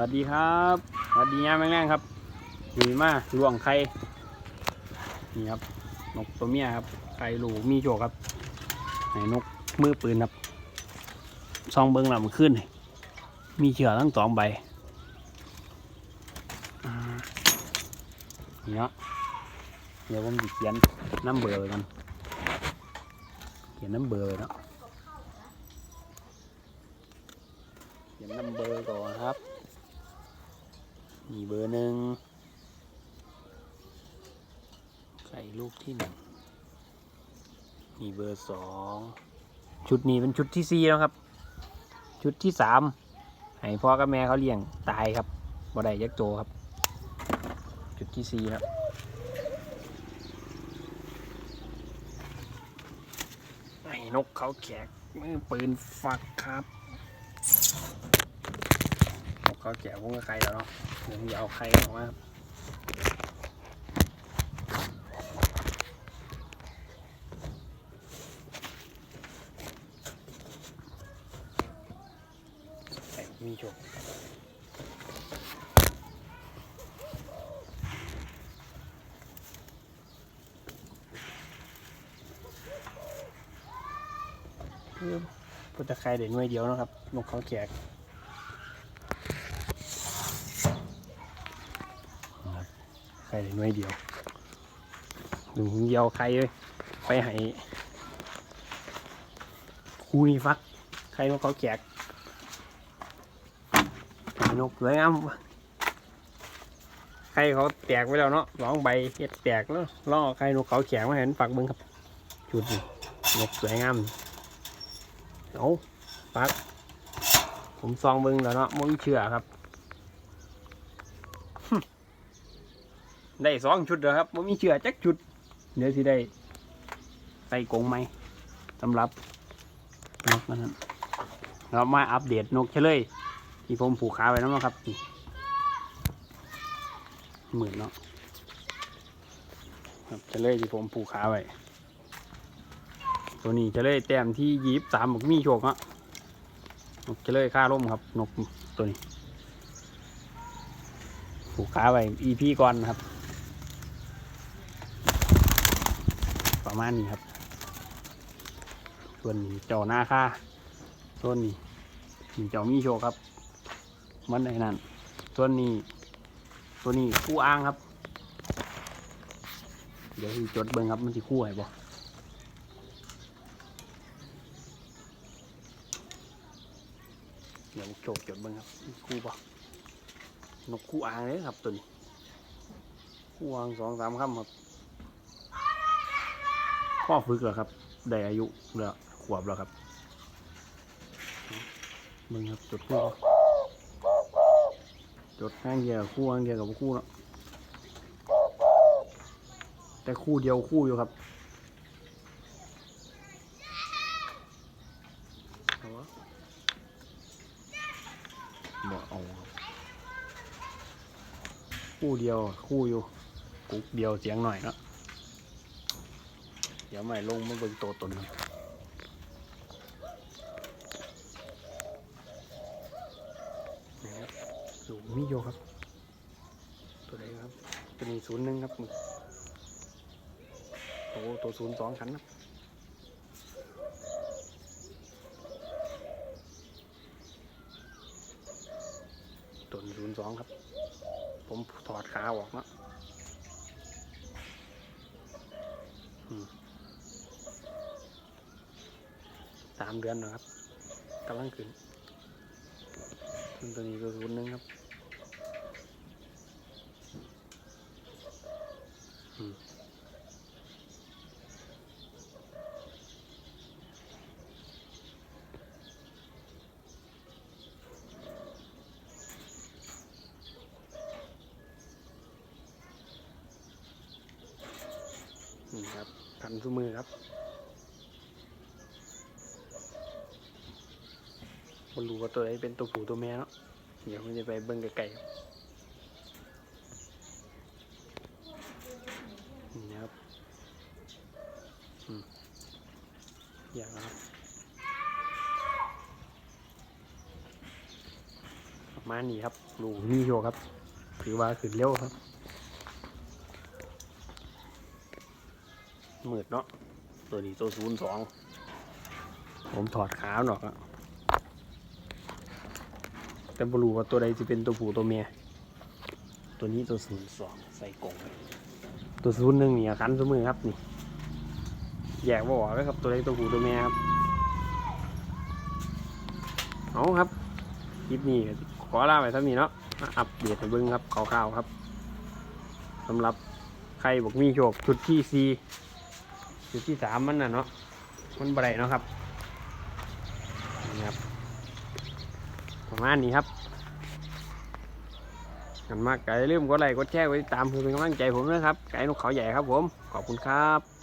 วัสดีครับสวัสดียามแรงครับมีมาลวงไข่นี่ครับนกตัวเมียครับไข่หลูมีโชคครับไหนนกมือปืนครับซองเบิ้งลำขึ้น มีเชือกทั้งสองใบเนาะเดี๋ยวผมจะเขียนน้ำเบอร์กันเขียนน้ำเบอร์เนาะเขียนน้ำเบอร์ก่อนครับ มีเบอร์หนึ่งไข่ลูกที่หนึ่งมีเบอร์สองชุดนี้เป็นชุดที่สี่แล้วครับ ชุดที่สามให้พ่อกับแม่เขาเลี้ยงตายครับบ่ได้ยักษ์โจครับชุดที่สี่ครับไอ้นกเขาแขกมือปืนฝักครับ กเขาแขกพวกกับไข่แล้วเนาะเดี๋ยวผมจะเอาไข่ออกมาครับไข่มีโชคพุทธไข่เด็กน้อยเดียวเนาะครับนกเขาแขก ไข่น้อยเดียวหนึ่งเดียวไข่เลยไปให้ครูนี่ฟักไข่นกเขาแจกไข่นกสวยงามไข่เขาแตกไปแล้วเนาะร้องใบเห็ดแตกแล้วล่อไข่นกเขาแจกมาเห็นปักเบิ้งครับจุดนี่นกสวยงามเอาปักผมซองเบิ้งแล้วเนาะไมันเชื่อครับ ได้สองชุดแล้วครับว่มีเชือจักชุด เดี๋ยวสิได้ใส่กงไหมสำหรับนกนั้นเรามาอัปเดตนกเฉลยที่ผมผูกขาไว้แล้วนะครับหมื่นเนาะครับเฉลยที่ผมผูกขาไว้ตัวนี้เฉลยแต้มที่ยีบสามบอกมีโชคเนาะนกเฉลยค่าร่มครับ นกตัวนี้ผูกขาไว้ EP ก่อนนะครับ ประมาณนี้ครับ ส่วนนี้เจ้าหน้าค่าส่วนนี้นี่เจ้ามีโชครับ มันในนั้นส่วนนี้ ตัวนี้คู่อ้างครับ เดี๋ยวจดเบิ้งครับมันสิคู่ให้บ่เดี๋ยวโชคจดเบิ้งครับคู่บ่นกคู่อ้างเลยครับตัวนี้คู่อ้างสองสามคำครับ พ่อฝึกแล้วครับ ได้อายุแล้วขวบแล้วครับมึงครับจดคู่จดข้างเดียวคู่ข้างเดียวกับคู่เนาะแต่คู่เดียวคู่อยู่ครับเอาวะบ่เอาคู่เดียวคู่อยู่กุ๊กเดียวเสียงหน่อยเนาะ เดี๋ยวใหม่ลงมาเบิ่งตัวตนนะครับสูงมิโยครับ ตัวไหนครับ ตัวนี้ศูนย์หนึ่งครับโอ้ตัวศูนย์สองขันครับตัวศูนย์สองครับ ผมถอดขาออกเนาะ สามเดือนนะครับกำลังขึ้นส่วนตัวนี้ก็ศูนย์หนึ่งครับนี่ครับพันทุมือครับ บรู้ว่าตัวไหนเป็นตัวผู้ตัวแม่เนาะเดี๋ยวผมจะไปเบิ่งไกลๆนี่นะครับอย่างนะครับมานี่ครับลูกมีโชคครับ ถือว่าขึ้นเร็วครับมืดเนาะตัวนี้ตัวศูนย์สองผมถอดขาหนอกอะ แต่บรูว่าตัวใดจะเป็นตัวผู้ตัวเมีย ตัวนี้ตัวศูนย์สองใส่กรงตัวศูนย์หนึ่งนี่ขันสมือครับนี่แยกบ่ออกเลยครับตัวใดตัวผู้ตัวเมียครับเอาครับคลิปนี้ขอลาไปท่านี้เนาะมาอัปเดตให้เบิ้งครับคร่าวๆครับสำหรับใครบอกมีโชคชุดที่สี่ชุดที่สามมันน่ะเนาะมันบ่ได้เนาะครับนี่ครับ ประมาณนี้ครับกันมากไก่ลืมกดไลค์กดแชร์ไว้ตามเพื่อเป็นกำลังใจผมนะครับ ไก่นกเขาใหญ่ครับผม ขอบคุณครับ